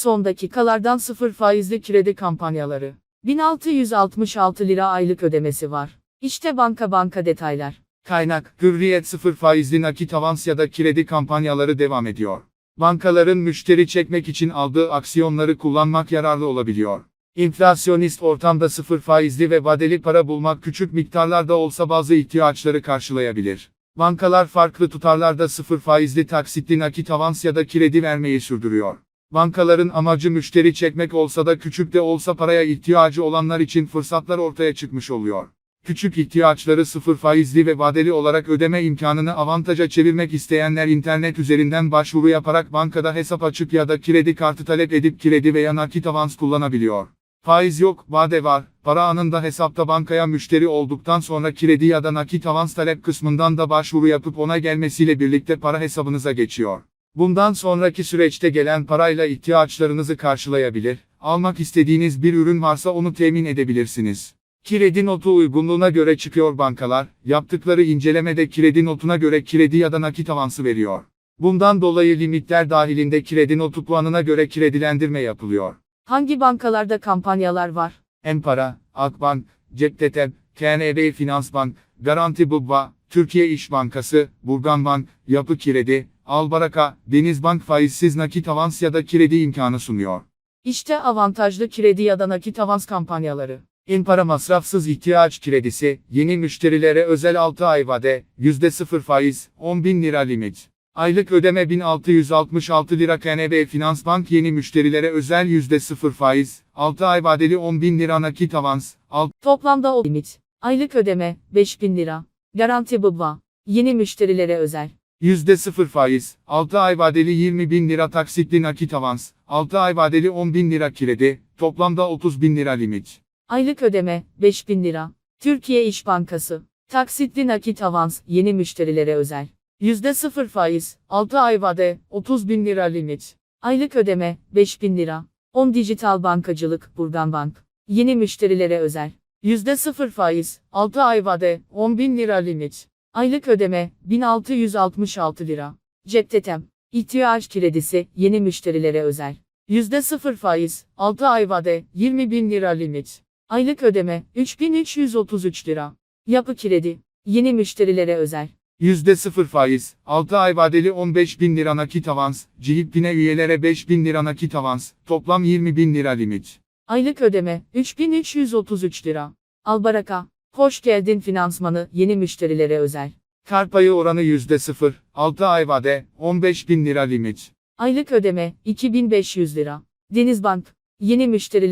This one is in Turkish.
Son dakikalardan sıfır faizli kredi kampanyaları. 1666 lira aylık ödemesi var. İşte banka banka detaylar. Kaynak, Hürriyet sıfır faizli nakit avans ya da kredi kampanyaları devam ediyor. Bankaların müşteri çekmek için aldığı aksiyonları kullanmak yararlı olabiliyor. Enflasyonist ortamda sıfır faizli ve vadeli para bulmak küçük miktarlarda olsa bazı ihtiyaçları karşılayabilir. Bankalar farklı tutarlarda sıfır faizli taksitli nakit avans ya da kredi vermeyi sürdürüyor. Bankaların amacı müşteri çekmek olsa da küçük de olsa paraya ihtiyacı olanlar için fırsatlar ortaya çıkmış oluyor. Küçük ihtiyaçları sıfır faizli ve vadeli olarak ödeme imkanını avantaja çevirmek isteyenler internet üzerinden başvuru yaparak bankada hesap açıp ya da kredi kartı talep edip kredi veya nakit avans kullanabiliyor. Faiz yok, vade var, para anında hesapta bankaya müşteri olduktan sonra kredi ya da nakit avans talep kısmından da başvuru yapıp ona gelmesiyle birlikte para hesabınıza geçiyor. Bundan sonraki süreçte gelen parayla ihtiyaçlarınızı karşılayabilir, almak istediğiniz bir ürün varsa onu temin edebilirsiniz. Kredi notu uygunluğuna göre çıkıyor bankalar, yaptıkları incelemede kredi notuna göre kredi ya da nakit avansı veriyor. Bundan dolayı limitler dahilinde kredi notu puanına göre kredilendirme yapılıyor. Hangi bankalarda kampanyalar var? Empara, Akbank, Ceptetep, KNB Finansbank, Garanti Bubba, Türkiye İş Bankası, Burgan Bank, Yapı Kredi, Albaraka, Denizbank faizsiz nakit avans ya da kredi imkanı sunuyor. İşte avantajlı kredi ya da nakit avans kampanyaları. Empara masrafsız ihtiyaç kredisi, yeni müşterilere özel 6 ay vade, %0 faiz, 10.000 lira limit. Aylık ödeme 1666 lira KNB Finansbank yeni müşterilere özel %0 faiz, 6 ay vadeli 10.000 lira nakit avans, 6 Toplamda o limit. Aylık ödeme 5000 lira. Garanti Bubba. Yeni müşterilere özel. %0 faiz, 6 ay vadeli 20 bin lira taksitli nakit avans, 6 ay vadeli 10 bin lira kredi, toplamda 30 bin lira limit. Aylık ödeme 5000 lira. Türkiye İş Bankası. Taksitli nakit avans yeni müşterilere özel. %0 faiz, 6 ay vade, 30 bin lira limit. Aylık ödeme 5000 lira. 10 dijital bankacılık Burgan Bank. Yeni müşterilere özel. %0 faiz, 6 ay vade, 10 bin lira limit. Aylık ödeme 1666 lira. Ceptetem. İhtiyaç kredisi yeni müşterilere özel. %0 faiz, 6 ay vade, 20 bin lira limit. Aylık ödeme 3333 lira. Yapı kredi. Yeni müşterilere özel. %0 faiz, 6 ay vadeli 15 bin lira nakit avans, Cihipine üyelere 5 bin lira nakit avans, toplam 20 bin lira limit. Aylık ödeme 3333 lira. Albaraka. Hoş geldin finansmanı yeni müşterilere özel. Kar payı oranı %0, 6 ay vade, 15 bin lira limit. Aylık ödeme 2500 lira. Denizbank. Yeni müşteriler